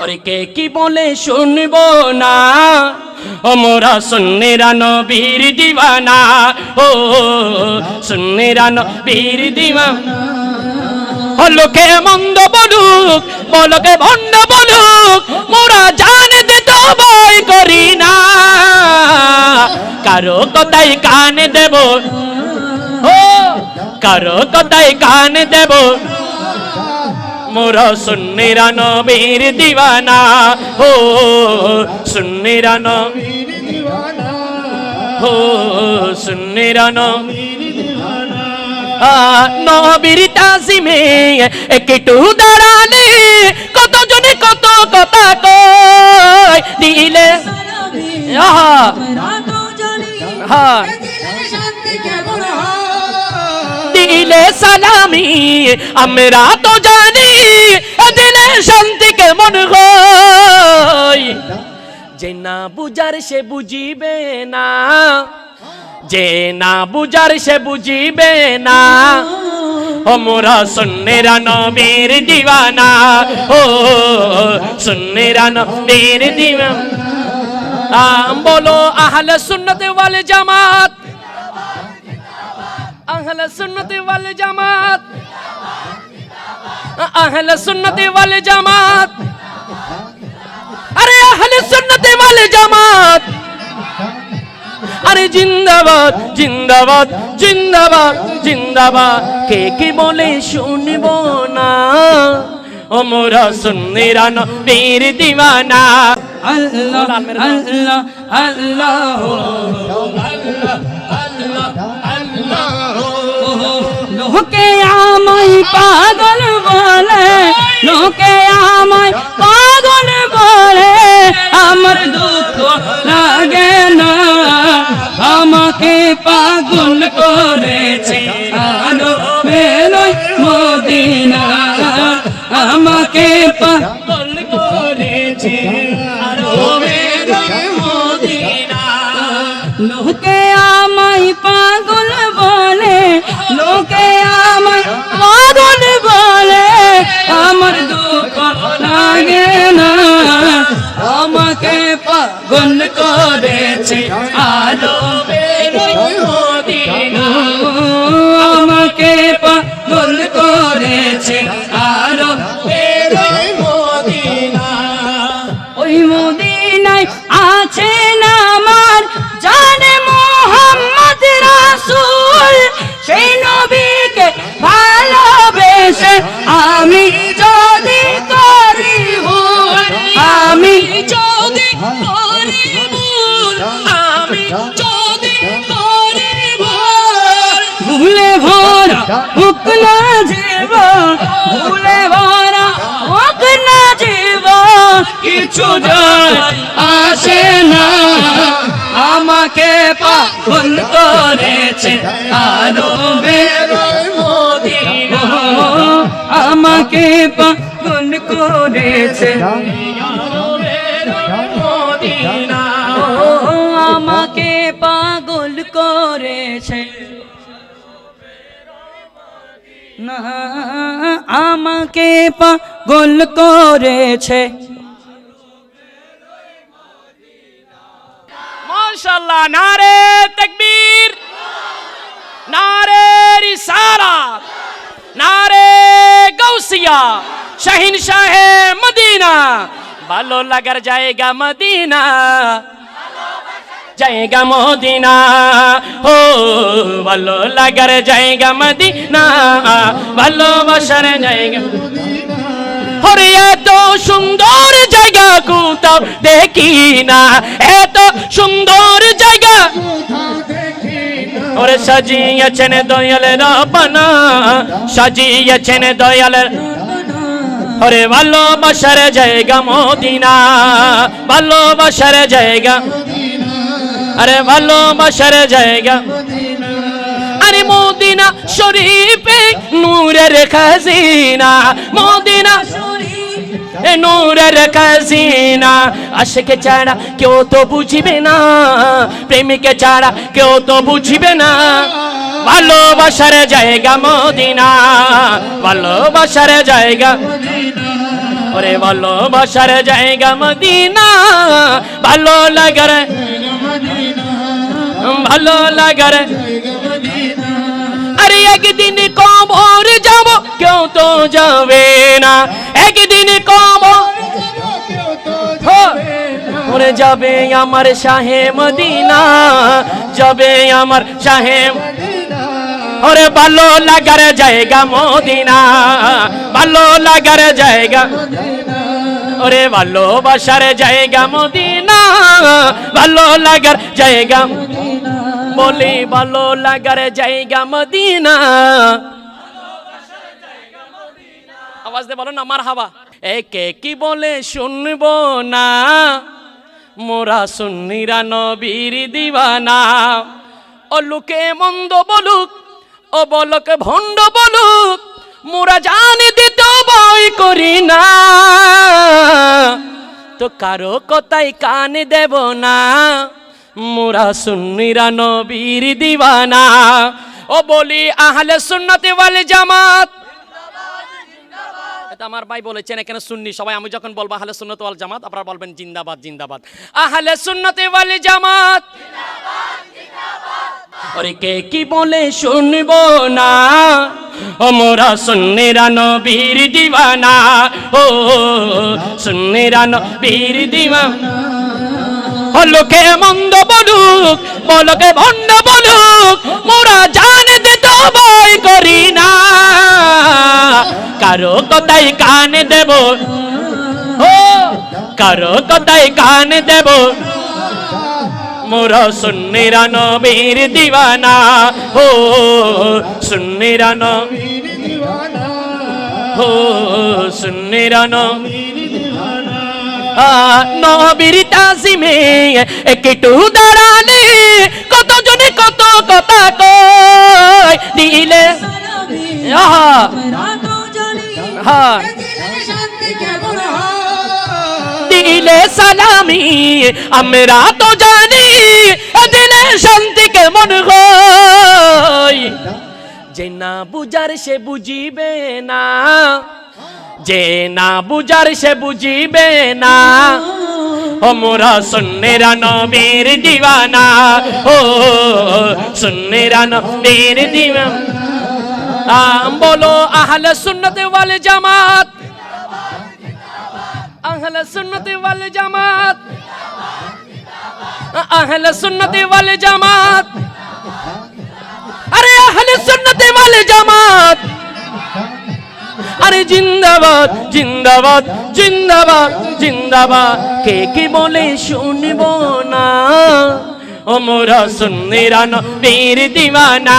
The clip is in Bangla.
ওরে কে কি বলে শুনব না? ও মোরা সুন্নিরা নবীর দিওয়ানা ও, সুন্নিরা নবীর দিওয়ানা লোকে মন্দ বলুক বলকে ভণ্ড বলুক, মোরা জান দিতে ভয় করি না। কারও কথাই কান দেব ও, কারও কথাই কান দেব মোরা সুন্নিরা নবীর দিওয়ানা। ও সুন্নিরা নবীর ও সুন্নিরা নবীর নবীর তাজিমে একটু দাঁড়ালে কত জনে কত কথা কয় দিলে? হ্যাঁ। দিলে সালামি, আমরা তো দিলে শান্তি কেমন হয়। যে না বুঝার সে বুঝিবে না। যে না বুঝার সে বুঝিবে না। মোরা সুন্নেরা নবীর দিওয়ানা। ও সুন্নেরা নবীর দিওয়ানা। বলো, আহলে সুন্নতে ওয়ালে জামাত। আহলে সুন্নতে ওয়ালে জামাত। আহলে সুন্নতে ওয়ালে জামাত। আরে আহলে সুন্নতে ওয়ালে জামাত। আরে জিন্দাবাদ জিন্দাবাদ জিন্দাবাদ জিন্দাবাদ। কে কি বলে শুনব না? ও মোরা সুন্নিরা নবীর দিওয়ানা। আল্লাহ আল্লাহ আল্লাহ। লোকে আমায় পাগল বলে, লোকে আমায় পাগল বলে, আমার দুঃখ লাগে না। আমাকে পাগল করেছে আলো বেলই মদিনা। আমাকে পাগল করেছে আলো বেলই মদিনা। লোকে পাগল করেছে আলো। ভুল আমি যদি করি ভুলে ভরা মুখ না জীব ভুলে ভরা মুখ না জীব কিছু যায় আসে না। আমাকে পাগল করেছে আলো বেরোয় মদিনা। আমাকে পাগল করেছে। আমাকে পাগল করেছে। মাশাআল্লাহ, নারে তাকবীর, নারে রিসালাত, নারে গৌসিয়া শাহিন শাহে মদিনা, ভালো লাগার জায়গা মদিনা। জায়গা মদিনা ও ভালো লাগার জায়গা মদিনা ভালোবাসার জায়গা ওরে এত সুন্দর জায়গা কোথাও দেখি না এত সুন্দর জায়গা ওরে সাজিয়েছেন দয়ালের রব্বানা সাজিয়েছেন দয়ালের ওরে ভালোবাসার জায়গা মদিনা ভালোবাসার জায়গা আরে ভালোবাসার জায়গা। আরে মদিনা শরীফে নূরের খাজিনা। মদিনা নূরের খাজিনা। আশিকে ছাড়া কেউ তো বুঝিবে না, প্রেমিকে ছাড়া কেউ তো বুঝিবে না। ভালোবাসার জায়গা মদিনা, ভালোবাসার জায়গা। ওরে ভালোবাসার জায়গা মদিনা, ভালো লাগার ভালো লাগার। আরে একদিন কবর যাব, কেউ তো যাবে না। একদিন কবর ওরে যাবে আমার শাহে মদিনা, যাবে আমার শাহে ওরে ভালো লাগার জায়গা মদিনা, ভালো লাগার জায়গা ওরে ভালোবাসার জায়গা মদিনা, ভালো লাগার জায়গা বলি, ভালো লাগার জায়গা মদিনা। আওয়াজ দিয়ে বলো না আমার হাওয়া একে কি বলে শুনব না? মোরা সুন্নিরা নবীর দিবানা। ও লোকে মন্দ বলুক, ও বলক ভণ্ড বলুক, মোরা জানি দিত বই করি না। তো কারও কথাই কান দেব না। মোরা সুন্নিরা নবীর দিবানা ও বলি, আহলে সুন্নতে ওয়াল জামাত। এটা আমার ভাই বলেছেন, এখানে সুন্নি সবাই। আমি যখন বলব আহলে সুন্নত ওয়াল জামাত, আপনারা বলবেন জিন্দাবাদ জিন্দাবাদ। আহলে সুন্নতে ওয়াল জামাত। ওরে কে কি বলে শুনব না? ও মোরা সুন্নিরা নবীর দিবানা ও সুন্নিরা নবীর দিবানা ও লোকে মন্দ বলুক, বলকে ভণ্ড বলুক, মোরা জানে দিত বই করি না। কারও কথাই কান দেব, ও, কারও কথাই কান দেব। মোরা সুন্নিরা নবীর দিবানা, ও, সুন্নিরা নবীর ও, সুন্নিরা নবীর তাজিমে একটু দাঁড়ালে কত জনে কত কথা কয় দিলে? দিলে সালামি, আমরা তো জানি দিলে শান্তি কেমন হয়? যে না বুঝার সে বুঝিবে না, যে না বুঝার সে বুঝিবে না ও মোরা সুন্নেরা নবীর দিওয়ানা ও সুন্নেরা নবীর দিওয়ানা আম বলো আহলে সুন্নতে ওয়াল জামাত আহলে সুন্নতে ওয়াল জামাত আহলে সুন্নতে ওয়াল জামাত আরে আহলে সুন্নতে ওয়াল জামাত আরে জিন্দাবাদ জিন্দাবাদ জিন্দাবাদ জিন্দাবাদ। কে কি বলে শুনব না? ওমরা মোরা সুন্নিরা নবীর দিওয়ানা।